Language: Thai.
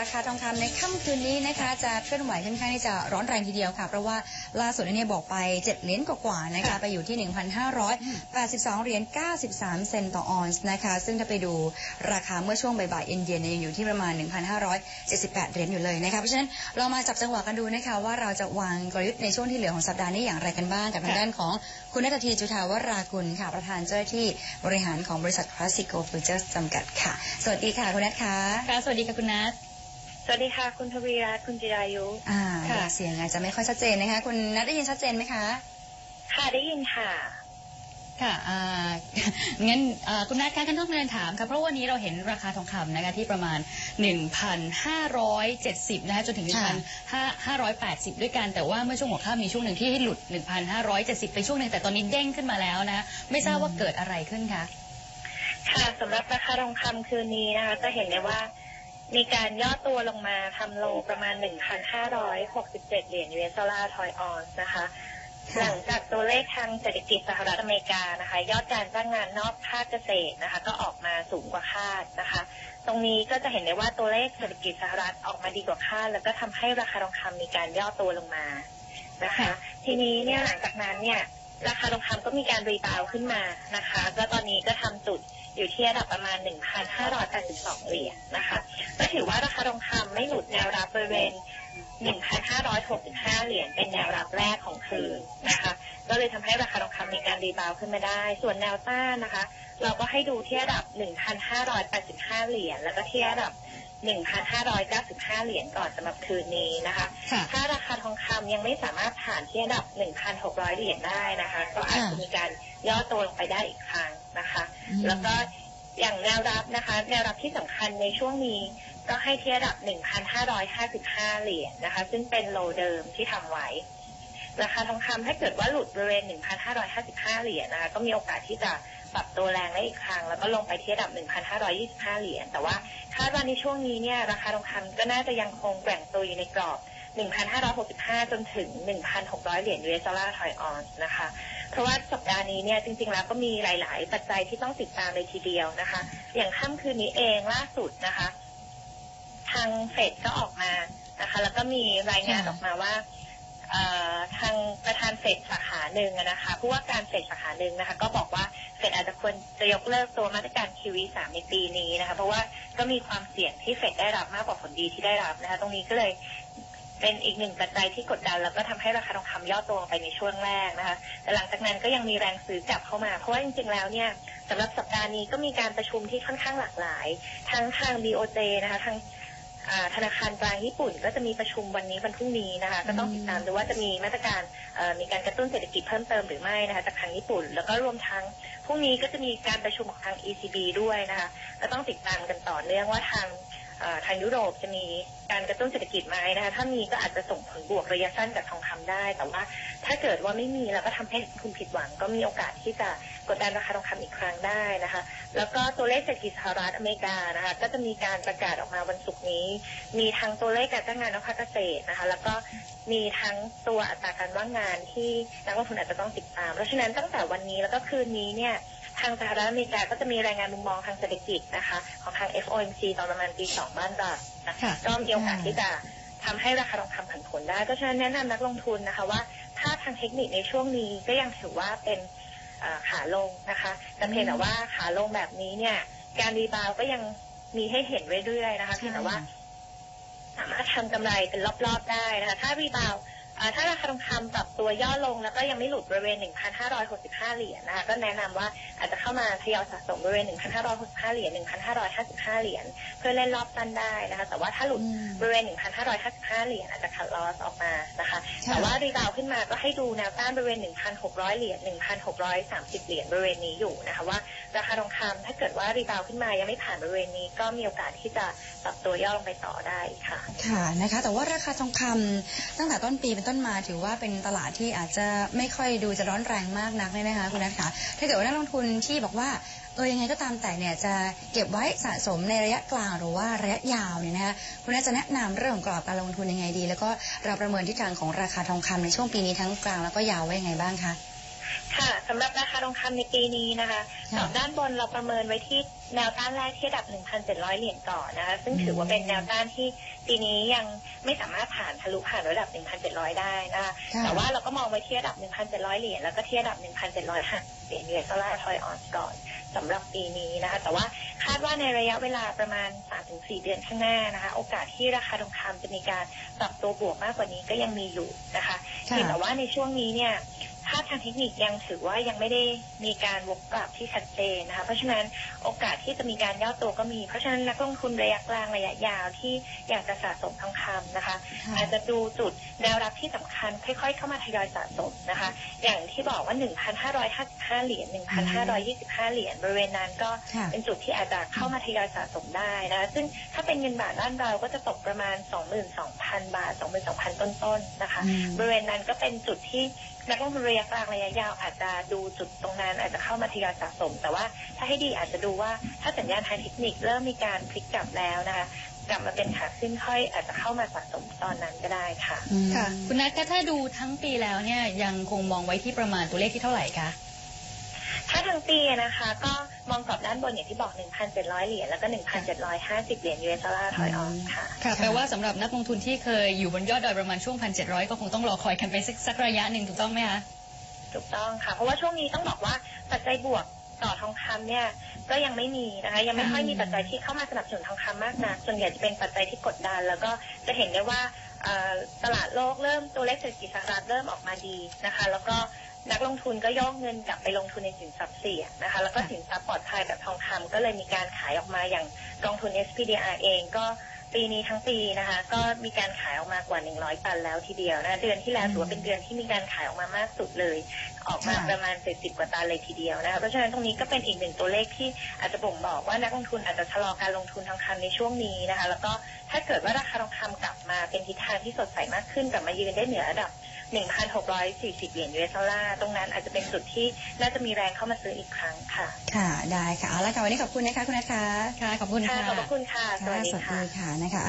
ราคาทองคำในค่ำคืนนี้นะคะ จะเคลื่อนไหวค่อนข้างที่จะร้อนแรงทีเดียวค่ะ เพราะว่าล่าสุดเนี่ยบอกไป 7 เหรียญกว่าๆนะคะ ไปอยู่ที่ 1,582 เหรียญ 93 เซนต์ต่อออนซ์นะคะ ซึ่งถ้าไปดูราคาเมื่อช่วงบ่ายๆเย็นๆเนี่ยยังอยู่ที่ประมาณ 1,578 เหรียญอยู่เลยนะคะ เพราะฉะนั้นเรามาจับจังหวะกันดูนะคะว่าเราจะวางกลยุทธ์ในช่วงที่เหลือของสัปดาห์นี้อย่างไรกันบ้างกับทางด้านของคุณนัททีจุธาวรากุลค่ะประธานเจ้าหน้าที่บริหารของบริษัท Classico Futures จำกัดค่ะ สวัสดีค่ะคุณนัทค่ะ สวัสดีค่ะคุณนัท วัสดีค่ะ คุณทวีรัตน์คุณจิรายุ อ่าค่ะเสียงอาจจะไม่ค่อยชัดเจนนะคะ คุณนัทได้ยินชัดเจนไหมคะ ค่ะได้ยินค่ะ ค่ะอ่างั้นอ่าคุณนัทคะกันต้องเรียนถามค่ะเพราะวันนี้เราเห็นราคาทองคำนะคะที่ประมาณ 1,570 นะคะจนถึง 1,580 ด้วยกัน แต่ว่าเมื่อช่วงหัวค่ำมีช่วงหนึ่งที่ให้หลุด 1,570 ไปช่วงหนึ่งแต่ตอนนี้เด้งขึ้นมาแล้วนะคะไม่ทราบว่าเกิดอะไรขึ้นคะค่ะสำหรับราคาทองคำคืนนี้นะคะ จะเห็นได้ว่า มีการย่อตัวลงมาทำโลประมาณ 1,567 เหรียญ US ดอลลาร์ทอยออนซ์นะคะค่ะหลังจากตัวเลขทางเศรษฐกิจสหรัฐอเมริกานะคะ ยอดการจ้างงานนอกภาคเกษตรนะคะ ก็ออกมาสูงกว่าคาดนะคะ ตรงนี้ก็จะเห็นได้ว่าตัวเลขเศรษฐกิจสหรัฐออกมาดีกว่าคาด แล้วก็ทำให้ราคาทองคำมีการย่อตัวลงมานะคะค่ะทีนี้เนี่ยหลังจากนั้นเนี่ยราคาทองคำก็มีการรีบาวด์ขึ้นมานะคะ ก็ตอนนี้ก็ทำจุด อยู่ที่ระดับประมาณ 1,582 เหรียญนะคะ ก็ถือว่าราคาทองคำไม่หลุดแนวรับบริเวณ 1,565 เหรียญเป็นแนวรับแรกของคืนนะคะ ก็เลยทำให้ราคาทองคำมีการรีบาวด์ขึ้นมาได้ ส่วนแนวต้านนะคะ เราก็ให้ดูที่ระดับ 1,585 เหรียญแล้วก็ที่ระดับ1,595 เหรียญก่อนสำหรับคืนนี้นะคะค่ะถ้าราคาทองคำยังไม่สามารถผ่านที่ระดับ 1,600 เหรียญได้นะคะ ก็อาจจะมีการย่อตัวลงไปได้อีกครั้ง นะคะอืมแล้วก็อย่างแนวรับนะคะ แนวรับที่สำคัญในช่วงนี้ก็ให้ที่ระดับ 1,555 เหรียญนะคะ ซึ่งเป็นโลเดิมที่ทำไว้ ราคาทองคำถ้าเกิดว่าหลุดบริเวณ 1,555 เหรียญนะคะ ก็มีโอกาสที่จะปรับตัวแรงได้อีกครั้ง แล้วก็ลงไปที่ระดับ 1,525 เหรียญ แต่ว่าคาดว่าในช่วงนี้เนี่ยราคาทองคำก็น่าจะยังคงแกว่งตัวอยู่ในกรอบ 1,565 จนถึง 1,600 เหรียญ US ดอลลาร์ทอยออนซ์นะคะ เพราะว่าสัปดาห์นี้เนี่ยจริงๆแล้วก็มีหลาย ๆ ปัจจัยที่ต้องติดตามเลยทีเดียวนะคะ อย่างค่ำคืนนี้เองล่าสุดนะคะ ทางเฟดก็ออกมานะคะ แล้วก็มีรายงานออกมาว่าทางประธานเฟดสาขาหนึ่งนะคะผู้ว่าการเฟดสาขาหนึ่งนะคะ ก็บอกว่าเฟดอาจจะควรจะยกเลิกตัวมาตรการ QE สามในปีนี้นะคะ เพราะว่าก็มีความเสี่ยงที่เฟดได้รับมากกว่าผลดีที่ได้รับนะคะ ตรงนี้ก็เลย เป็นอีกหนึ่งปัจจัยที่กดดันแล้วก็ทำให้ราคาทองคำย่อตัวลงไปในช่วงแรกนะคะ แต่หลังจากนั้นก็ยังมีแรงซื้อกลับเข้ามา เพราะว่าจริงๆแล้วเนี่ยสำหรับสัปดาห์นี้ก็มีการประชุมที่ค่อนข้างหลากหลาย ทั้งทาง BOJ นะคะทางธนาคารกลางญี่ปุ่นก็จะมีประชุมวันนี้วันพรุ่งนี้นะคะก็ต้องติดตามดูว่าจะมีมาตรการมีการกระตุ้นเศรษฐกิจเพิ่มเติมหรือไม่นะคะจากทางญี่ปุ่น แล้วก็รวมทั้งพรุ่งนี้ก็จะมีการประชุมของทาง ECB ด้วยนะคะก็ต้องติดตามกันต่อเนื่องว่าทาง ทางยุโรปจะมีการกระตุ้นเศรษฐกิจไหมนะคะถ้ามีก็อาจจะส่งผลบวกระยะสั้นกับทองคำได้ แต่ว่าถ้าเกิดว่าไม่มีแล้วก็ทำให้คุณผิดหวัง ก็มีโอกาสที่จะกดดันราคาทองคำอีกครั้งได้นะคะ แล้วก็ตัวเลขเศรษฐกิจสหรัฐอเมริกานะคะก็จะมีการประกาศออกมาวันศุกร์นี้ มีทั้งตัวเลขการจ้างงานนอกภาคเกษตรนะคะ แล้วก็มีทั้งตัวอัตราการว่างงานที่นักลงทุนอาจจะต้องติดตาม เพราะฉะนั้นตั้งแต่วันนี้แล้วก็คืนนี้เนี่ย ทางสหรัฐอเมริกาก็จะมีรายงานมุมมองทางเศรษฐกิจนะคะ ของทาง FOMC ตอนประมาณตีสองบ้านเรานะค่ะก็มีโอกาสที่จะทำให้ราคาทองคำผันผวนได้เพราะฉะนั้นแนะนำนักลงทุนนะคะว่า ถ้าทางเทคนิคในช่วงนี้ก็ยังถือว่าเป็นเอ่อขาลงนะคะแต่เพียงแต่ว่าขาลงแบบนี้เนี่ย การรีบาวด์ก็ยังมีให้เห็นเรื่อยๆนะคะเพียงแต่ว่า สามารถทำกำไรเป็นรอบๆได้นะคะ ถ้ารีบาวด์อ่าถ้าราคาทองคำปรับตัวย่อลงแล้วก็ยังไม่หลุดบริเวณ 1,565 เหรียญนะคะ ก็แนะนำว่า อาจจะเข้ามาทยอยสะสมบริเวณ 1,565 เหรียญ 1,555 เหรียญเพื่อเล่นรอบสั้นได้นะคะ แต่ว่าถ้าหลุดอืมบริเวณ 1,555 เหรียญอาจจะคัดลอสออกมานะคะค่ะแต่ว่ารีบาวด์ขึ้นมาก็ให้ดูแนวต้านบริเวณ 1,600 เหรียญ 1,630 เหรียญบริเวณนี้อยู่นะคะว่าราคาทองคำถ้าเกิดว่ารีบาวด์ขึ้นมายังไม่ผ่านบริเวณนี้ก็มีโอกาสที่จะปรับตัวย่อลงไปต่อได้ค่ะ ค่ะนะคะ แต่ว่าราคาทองคำตั้งแต่ต้นปีเป็นต้นมาถือว่าเป็นตลาดที่อาจจะไม่ค่อยดูจะร้อนแรงมากนักเลยนะคะคุณนัทคะถ้าเกิดว่านักลงทุนที่บอกว่าเออยังไงก็ตามแต่เนี่ยจะเก็บไว้สะสมในระยะกลางหรือว่าระยะยาวเนี่ยนะคะคุณน่าจะแนะนำเรื่องของกรอบการลงทุนยังไงดี แล้วก็เราประเมินทิศทางของราคาทองคำในช่วงปีนี้ทั้งกลางแล้วก็ยาวไว้ยังไงบ้างคะ ค่ะสำหรับราคาทองคำในปีนี้นะคะค่ะกรอบด้านบนเราประเมินไว้ที่แนวต้านแรกที่ระดับ 1,700 เหรียญก่อนนะคะ ซึ่งถือว่าเป็นแนวต้านที่ปีนี้ยังไม่สามารถผ่านทะลุผ่านระดับ 1,700 ได้นะคะค่ะแต่ว่าเราก็มองไว้ที่ระดับ 1,700 เหรียญแล้วก็ที่ระดับ 1,750เหรียญยูเอสดอลลาร์ทอยออนซ์ก่อนสำหรับปีนี้นะคะ แต่ว่าคาดว่าในระยะเวลาประมาณ 3-4 เดือนข้างหน้านะคะ โอกาสที่ราคาทองคำจะมีการปรับตัวบวกมากกว่านี้ก็ยังมีอยู่นะคะค่ะเพียงแต่ว่าในช่วงนี้เนี่ย ภาพทางเทคนิคยังถือว่ายังไม่ได้มีการวกกลับที่ชัดเจนนะคะเพราะฉะนั้นโอกาสที่จะมีการย่อตัวก็มี เพราะฉะนั้นนักลงทุนระยะกลางระยะยาวที่อยากจะสะสมทองคำนะคะค่ะอาจจะดูจุดแนวรับที่สำคัญ ค่อย ๆ เข้ามาทยอยสะสมนะคะ อย่างที่บอกว่า 1,555 เหรียญ1,525 เหรียญบริเวณนั้นก็ค่ะเป็นจุดที่อาจจะเข้ามาทยอยสะสมได้นะคะซึ่งถ้าเป็นเงินบาทบ้านเราก็จะตกประมาณ 22,000 บาท 22,000 ต้นๆนะคะอืมบริเวณนั้นก็เป็นจุดที่นักลงทุนระยะกลางระยะยาวอาจจะดูจุดตรงนั้นอาจจะเข้ามาทยอยสะสม แต่ว่าถ้าให้ดีอาจจะดูว่าถ้าสัญญาณทางเทคนิคเริ่มมีการพลิกกลับแล้วนะคะกลับมาเป็นขาขึ้นค่อยอาจจะเข้ามาสะสมตอนนั้นก็ได้ค่ะอืมค่ะ คุณนัทคะถ้าดูทั้งปีแล้วเนี่ยยังคงมองไว้ที่ประมาณตัวเลขที่เท่าไหร่คะถ้าทั้งปีนะคะ ก็มองกรอบด้านบนอย่างที่บอก 1,700 เหรียญแล้วก็ 1,750 เหรียญ US ดอลลาร์ถอยออนค่ะค่ะแปลว่าสำหรับนักลงทุนที่เคยอยู่บนยอดดอยประมาณช่วง 1,700 ก็คงต้องรอคอยกันไปสักสักระยะหนึ่งถูกต้องไหมคะ ถูกต้องค่ะ เพราะว่าช่วงนี้ต้องบอกว่าปัจจัยบวกต่อทองคำเนี่ย ก็ยังไม่มีนะคะยังไม่ค่อยมีปัจจัยที่เข้ามาสนับสนุนทองคำมากนักส่วนใหญ่จะเป็นปัจจัยที่กดดัน แล้วก็จะเห็นได้ว่าตลาดโลกเริ่มตัวเลขเศรษฐกิจสหรัฐเริ่มออกมาดีนะคะ แล้วก็นักลงทุนก็ย่อเงินกลับไปลงทุนในสินทรัพย์เสี่ยงนะคะ แล้วก็สินทรัพย์ปลอดภัยแบบทองคำก็เลยมีการขายออกมาอย่างกองทุน SPDR เองก็ ปีนี้ทั้งปีนะคะ ก็มีการขายออกมากว่า 100 ตันแล้วทีเดียวนะคะเดือนที่แล้วถือว่าเป็นเดือนที่มีการขายออกมามากสุดเลย ออกมาค่ะประมาณ 70 กว่าตันเลยทีเดียวนะคะเพราะฉะนั้นตรงนี้ก็เป็นอีกหนึ่งตัวเลขที่อาจจะบ่งบอกว่านักลงทุนอาจจะชะลอการลงทุนทองคำในช่วงนี้นะคะ แล้วก็ถ้าเกิดว่าราคาทองคำกลับมาเป็นทิศทางที่สดใสมากขึ้นกลับมายืนได้เหนือระดับ 1,640 เหรียญ US ดอลลาร์ตรงนั้นอาจจะเป็นจุดที่น่าจะมีแรงเข้ามาซื้ออีกครั้งค่ะ ค่ะ ได้ค่ะ เอาละค่ะ วันนี้ขอบคุณนะคะ คุณนัทค่ะค่ะ ขอบคุณค่ะค่ะขอบพระคุณค่ะ สวัสดีสวัสค่ะดีค่ะนะคะ